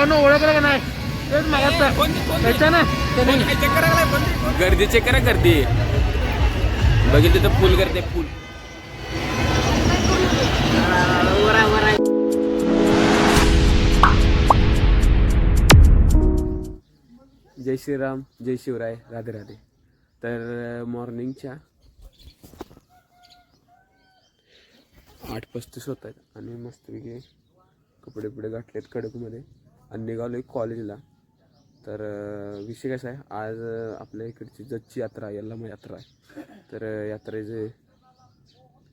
भावानं ओळखलं का नाही? तेच मागायचं त्याच्या ना त्याने गर्दी चेक करा गर्दी. बघितलं तर फुल गर्दी आहे, फुल. जय श्रीराम जय शिवराय राधे राधे. तर मॉर्निंगच्या आठ पस्तीस होत आहेत आणि मस्तपैकी कपडे बिपडे घातलेत कडकमध्ये. आणि निघालो एक कॉलेजला तर विषय कसा आहे? आज आपल्या इकडची जतची यात्रा आहे यल्लामा यात्रा आहे. तर यात्रेचे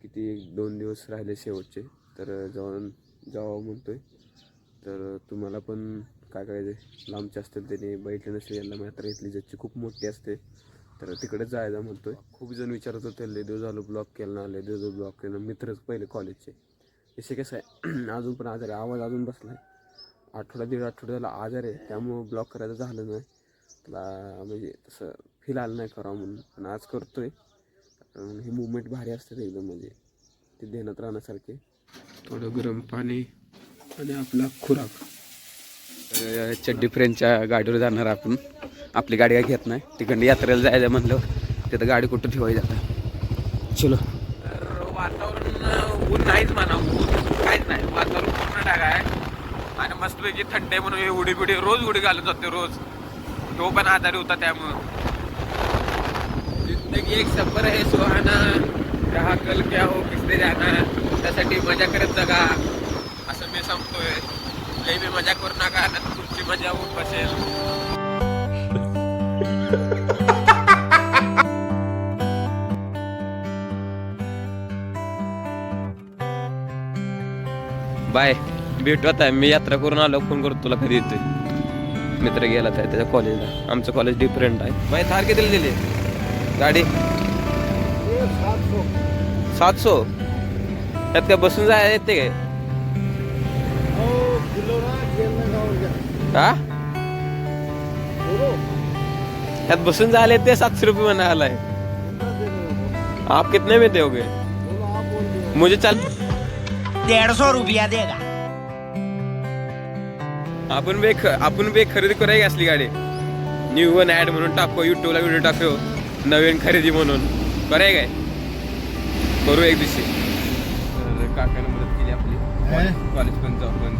किती एक दोन दिवस राहिले शेवटचे. तर जाऊन जाऊन जावं आहे तर तुम्हाला पण काय काय जे लांबचे असतील त्याने बैठले नसेल यल्लामा यात्रा इथली जतची खूप मोठी असते. तर तिकडेच जायला म्हणतोय. खूप जण विचारत होते लय दिवस झालो ब्लॉक केलं ना लय दिवस ब्लॉक केलं मित्रच पहिले कॉलेजचे विषय कसं आहे? अजून पण आज आवाज अजून बसला आहे आठवडा दीड आठवडा झाला आजार आहे त्यामुळं ब्लॉक करायचं झालं नाही. त्याला म्हणजे तसं फील आलं नाही करावं म्हणून. पण आज करतो कारण हे मुवमेंट भारी असतात एकदम म्हणजे. ते ध्यानात राहण्यासारखे. थोडं गरम पाणी आणि आपला खुराक. तर चड्डी फ्रेंडच्या गाडीवर जाणार आपण. आपली गाडी काय घेत नाही. तिकडं यात्रेला जायचं म्हणलं तिथं गाडी कुठं ठेवायची आता? चलो. वातावरण ऊन नाहीच म्हणा ऊन काहीच नाही वातावरण पूर्ण ढागा आहे आणि मस्तपैकी थंड आहे म्हणून हे उडी बिडी रोज उडी घालत होते रोज. तो पण आजारी होता त्यामुळं. जिंदगी एक सफर आहे सुहाना. कहा कल क्या हो किसने जाना. त्यासाठी मजा करत जगा. असं मी सांगतोय. काही मी मजा करू नका ना तुमची मजा होऊन बसेल. बाय. भेटू आता. मी यात्रा करून आलो फोन करतो तुला कधी येतोय. मित्र गेला तर त्याच्या कॉलेजला आमचं कॉलेज डिफरंट आहे. बाय थार कितीला दिली? गाडी? सातशो. त्यात काय बसून जायला येते काय? हा? त्यात बसून जायला येते सातशे रुपये म्हणा आलाय आप कितने में दोगे? मुझे चल डेढ़ सौ रुपया देगा। आपण बे आपण बे खरेदी करायची असली गाडी. न्यू वन ऍड म्हणून टाको युट्यूबला व्हिडिओ टाकतो नवीन खरेदी म्हणून. कराय काय? करू एक दिवशी. काकाने मदत केली आपली. कॉलेज पण जाऊ पण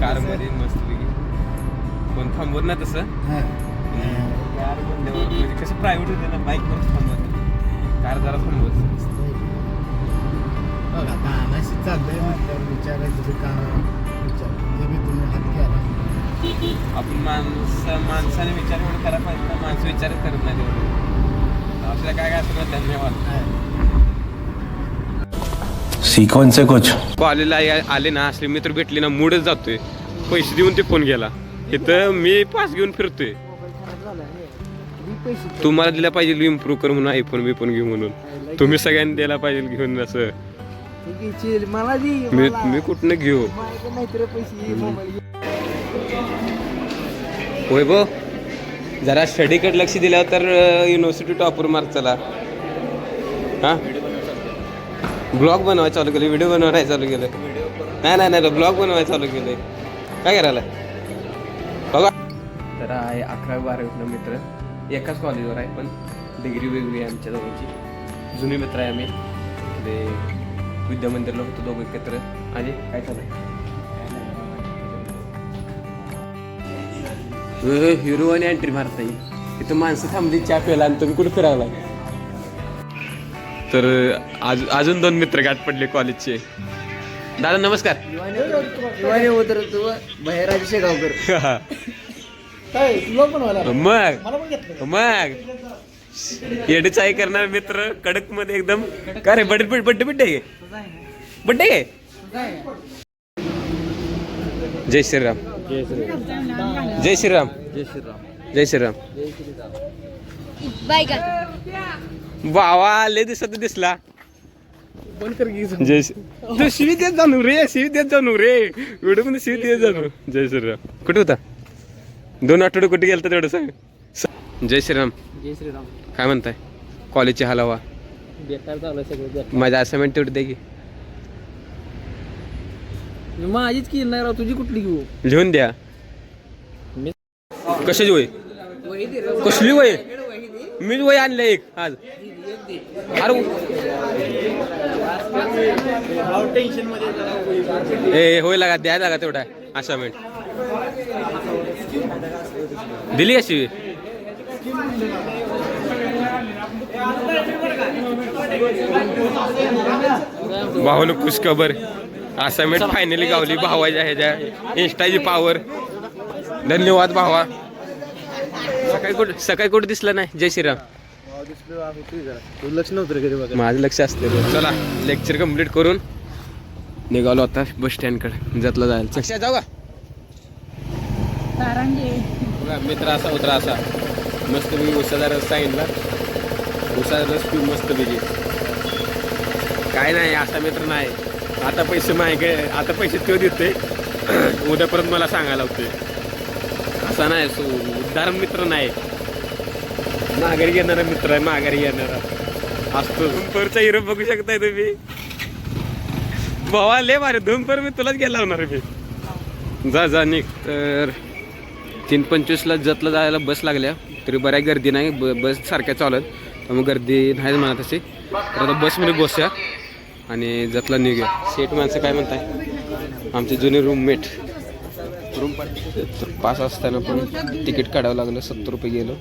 कार. मध्ये मस्त कोण थांबवत ना तसं. म्हणजे कसं प्रायव्हेट होते ना बाईक वर थांबवत कार जरा थांबवत चाललंय विचारायचं का आपण माणसं माणसाने विचार एवढं करायला पाहिजे ना माणसं विचार करत नाही तेवढं आपल्याला काय काय असं धन्यवाद. सीखो इनसे कुछ कॉलेजला आले ना असले मित्र भेटले ना मूडच जातोय. पैसे देऊन ते फोन गेला. इथं मी पास घेऊन फिरतोय. तुम्हाला दिला पाहिजे इम्प्रूव्ह कर म्हणून आयफोन बिफोन घेऊ म्हणून. तुम्ही सगळ्यांनी द्यायला पाहिजे घेऊन असं. मला मी मी कुठनं घेऊ? माझ्याकडे नाहीतर पैसे मोबाईल होय बो. जरा स्टडीकडे लक्ष दिल्यावर तर युनिव्हर्सिटी टॉपर मार्क चला. हा? ब्लॉग बनवायला चालू केलं व्हिडिओ बनवायला चालू केलं नाही नाही नाही ब्लॉग बनवायला चालू केलं काय करायला? बघा. तर आहे अकरावी बारावीतला मित्र? एकाच कॉलेजवर आहे पण डिग्री वेगळी आहे आमच्या दोघांची. जुने मित्र आहे आम्ही. ते विद्यामंदिरला होतो दोघं एकत्र. आणि काय चालू हिरो आणि एंट्री मारता येईल इथं माणसं थांबली चहा प्यायला आणि तुम्ही कुठे फिरायला तर आज अजून दोन मित्र गाठ पडले कॉलेजचे दादा नमस्कार. शेगावकर. मग. मला पण घेतलं. मग. येडे चाय करणार मित्र कडकमध्ये एकदम का रे बड्डे बड्डे बड्डे बड्डे काय जय श्रीराम जय श्रीराम. जय श्रीराम. जय श्रीराम. बाय का बावा लय दिसत दिसला. बंद कर की जय श्री तू शिवी देत जाणू रे शिवी देत जाणू रे. व्हिडिओमध्ये शिवी देत जाणू. जय श्रीराम. कुठे होता? दोन आठवडे कुठे गेलता तेवढं सांग. जय श्रीराम. जय श्रीराम. काय म्हणताय? कॉलेजची हलावा. बेकार चालू आहे सगळं माझ्या असाइनमेंट तेवढी द्या की. माझीच की नाही राव तुझी कुठली घेऊ? लिहून द्या. कशाची वय कसली वय मीच वय आणलं एक आज. अरे ए होय लागा द्या लागा तेवढा असाइनमेंट दिली कशी भावानं पुष्कबर असाइनमेंट फायनली गावली भावाच्या ह्याच्या. इंस्टाची पावर धन्यवाद भावा. सकाळी कुठं सकाळी कुठं दिसलं नाही? जय श्रीराम. माझं लक्ष असते चला लेक्चर कंप्लीट करून निघालो आता बस स्टँडकडे जतला जायला. जाऊ का? मित्र असा उतरा असा. मस्त मी उसाचा रस सांगितला. उसाचा रस पिऊ मस्त पैकी. काय नाही असा मित्र नाही. आता पैसे मागे आता पैसे तो देतोय. उद्यापर्यंत मला सांगायला होते असा नाही सो उद्धार मित्र नाही. माघारी येणारा मित्र आहे माघारी येणारा असतो. धुमपरचा हिरो बघू शकताय तुम्ही. भावा ले मारे धुमपर मी तुलाच गेला होणार मी. जा जा निघ. तर तीन पंचवीसला जतला जायला बस लागल्या. तरी बऱ्या गर्दी नाही ब बस सारख्या चालत. त्यामुळे गर्दी नाही म्हणा तशी तर आता बसमध्ये बसूया आणि जतला निघूया. सेट माणसं काय म्हणताय? आमचे जुने रूममेट रूम तर पास असताना पण तिकीट काढावं लागलं सत्तर रुपये गेलो.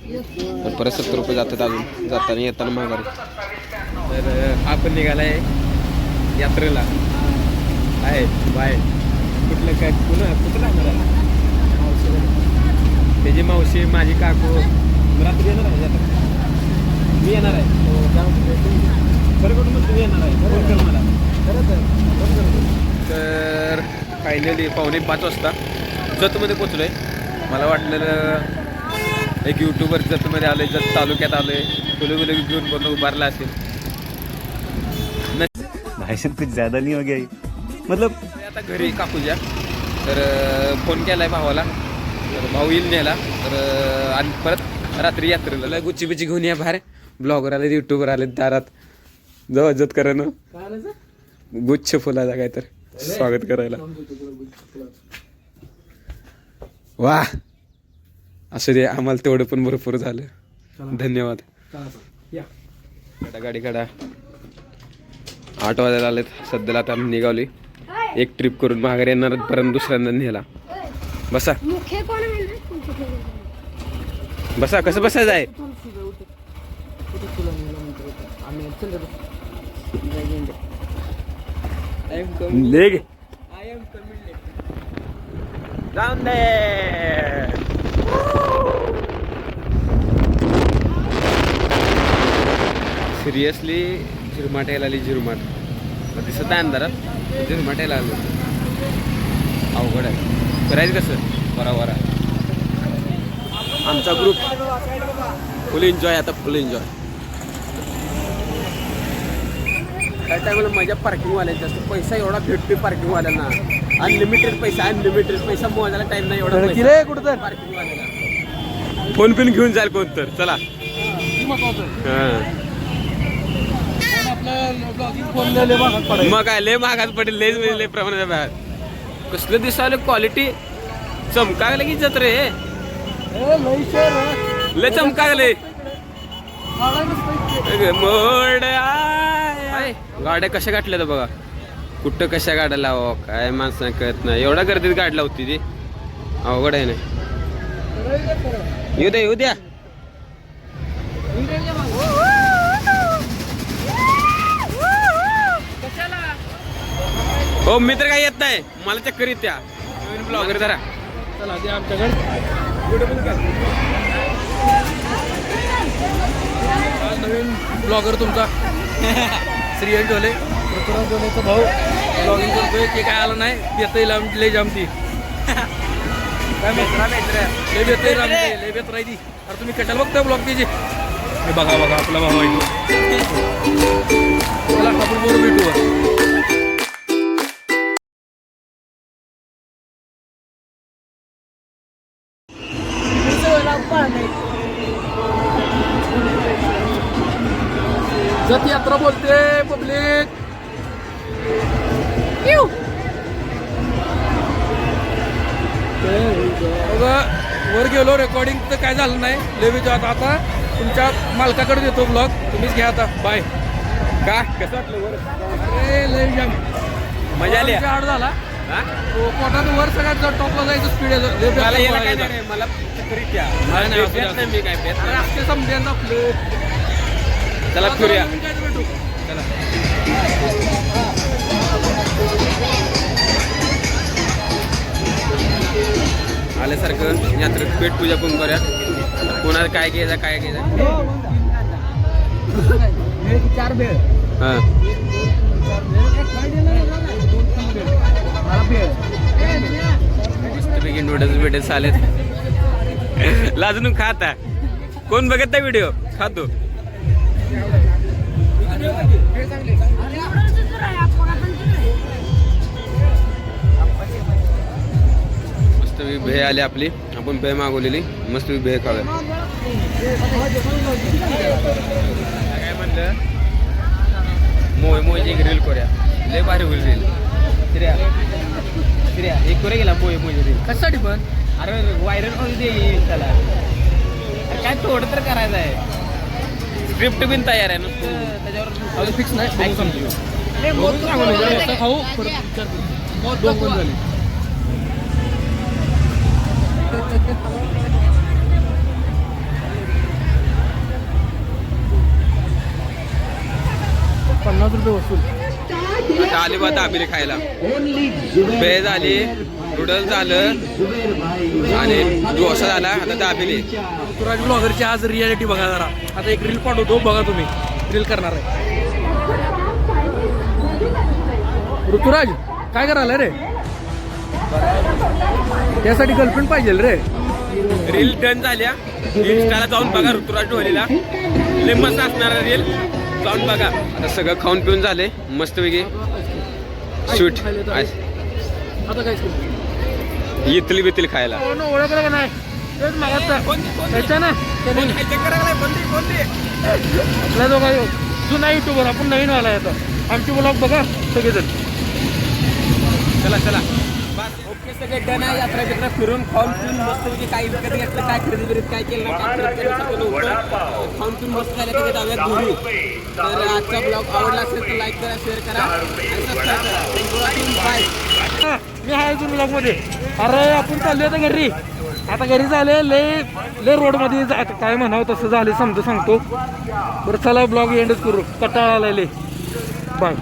पण परत सत्तर रुपये जातात अजून. जाताना येताना माघारी. तर आपण निघालाय यात्रेला. आहे बाय कुठलं काय कुणा कुठं राहणार त्याची मावशी माझी काकू. रात्री येणार आहे मी येणार आहे. खरं कुठं म्हणतो मी येणार आहे. फोन कर मला. तर फायनली पावणे पाच वाजता जतमध्ये पोचलो आहे मला वाटलेलं एक यूट्यूबर जतमध्ये आलं जत तालुक्यात आलं आहे फुलं बिलं घेऊन बनवून उभारला असेल. भाई साहब कुछ ज्यादा नहीं हो गया? मतलब आता घरी काकूच्या तर फोन केलाय भावाला. तर भाऊ येईल न्यायला. तर आणि परत रात्री यात्रेला. लय गुच्ची बिच्ची घेऊन या बाहेर. ब्लॉगर आले युट्यूबर आले दारात. जवळ जत करा ना. गुच्छ फुलाचा काय तर स्वागत करायला. वा. असू दे आम्हाला तेवढं पण भरपूर झालं. धन्यवाद. आता गाडी काढा. आठ वाजायला आलेत. सध्याला आता आम्ही निघावली एक ट्रिप करून माघारी येणार परत दुसऱ्यांदा नेला बसा? बसा कसं बसायचं आहे. जाऊन दे. सिरियसली झिरमाट यायला आली झिरमाट. दिसत आहे अंधारात झिरमाट यायला आलं. अवघड आहे. करायचं कसं? बरोबर आहे आमचा ग्रुप फुल एन्जॉय आता फुल एन्जॉय काय टायमाला माझ्या पार्किंगवाल्यात जास्त पैसा एवढा भेटतोय पार्किंगवाल्यांना अनलिमिटेड पैसा अनलिमिटेड पैसा मोजायला टाइम नाही एवढा कुठं तर? पार्किंगवाल्याला फोन पिन घेऊन जाईल कोण तर. चला. मग काय लय महागात पडेल लयच म्हणजे लय प्रमाणात बाहेर कसलं दिसावलं क्वालिटी चमकागलं की जत रे. लय चमकागले. गाड्या कशा गाठल्या तर बघा. कुठं कशा गाड्या लावा काय माणसं कळत नाही. एवढ्या गर्दीत गाडला होती ती. अवघड आहे ना. येऊ द्या येऊ द्या. हो मित्र काय येत नाही. मला चक्कर येत्या. ब्लॉगर जरा. चला आमच्याकडे. नवीन ब्लॉगर तुमचा. श्रीयन ढोले. पृथ्वीराज ढोलेचा भाऊ ब्लॉगिंग करतोय ते काय आलं नाही येतं येईल लय जामती. काय मित्र लय बेत येईल लय बेत राहिली. अरे तुम्ही कटाल बघता ब्लॉग त्याची हे बघा बघा आपला भाऊ आहे चला आपण बरोबर भेटू जत यात्रा बोलते पब्लिक. वर गेलो रेकॉर्डिंग तर काय झालं नाही. लेवीच्या आता आता. तुमच्या मालकाकडे देतो ब्लॉग तुम्हीच घ्या आता. बाय का? कसं वाटलं वर? अरे लय जाम मजा आली. आड झाला. हा? पोटात वर सगळ्यात जर टॉपला जायचं स्पीड आहे मला याला काय नाही रे, मला. नाही, मी काय समजेन आपले. चला फिरूया. चला आल्यासारखं यात्रेत पेट पूजा पण करूया कोणाला काय घ्यायचं काय घ्यायचं? चार भेळ हा मस्तपैकी नूडल्स बिडल्स आलेत. लाजून खाता कोण बघत नाही व्हिडिओ खातो मस्त भेळ आली आपली. आपण भेळ मागवलेली. मस्त भेळ खाऊया. काय म्हणलं मोय मोयची एक रील करूया. लय भारी होईल रील श्रेया श्रेया एक करूया गेला मोय मोयची रील कशासाठी पण? अरे व्हायरल होऊ दे त्याला काय थोडं तर करायचं आहे. स्क्रिप्ट बिन तयार आहे नुसतं त्याच्यावर अजून फिक्स नाही. समजू खाऊ. दोन झाली. पन्नास रुपये वसूल. आता आली बा दाबिरी खायला. भेळ झाली नूडल्स झालं आणि डोसा झाला आता दाबिली ऋतुराज ब्लॉगरची आज रियालिटी बघा जरा. आता एक रील पाठवतो बघा तुम्ही. रील करणार आहे. ऋतुराज काय करायला रे? त्यासाठी गर्लफ्रेंड पाहिजे रे. रील डन झाल्या. इंस्टाला जाऊन बघा ऋतुराज ढोलीला मस्त असणार रील जाऊन बघा. आता सगळं खाऊन पिऊन झाले मस्तपैकी. काय इथली बितली खायला. जुना युट्यूबर आपण नवीन आता. आमची ब्लॉग बघा सगळेजण. चला चला. सगळे डन आहे यात्रा बित्रा फिरून खाऊन पिऊन मस्त म्हणजे काय विकत घेतलं काय खरेदी बिरेदी काय केलं काय खाऊन पिऊन मस्त झालं तिथे जाऊयात घरी. तर आजचा ब्लॉग आवडला असेल तर लाईक करा शेअर करा आणि सबस्क्राईब करा. बाय मी आहे अजून ब्लॉगमध्ये. अरे आपण चाललोय आता घरी. आता घरी झाले लय लय रोडमध्ये जा- काय म्हणावं तसं झाले समजा सांगतो. बरं चला ब्लॉग एंडच करू. कटाळा लय. बाय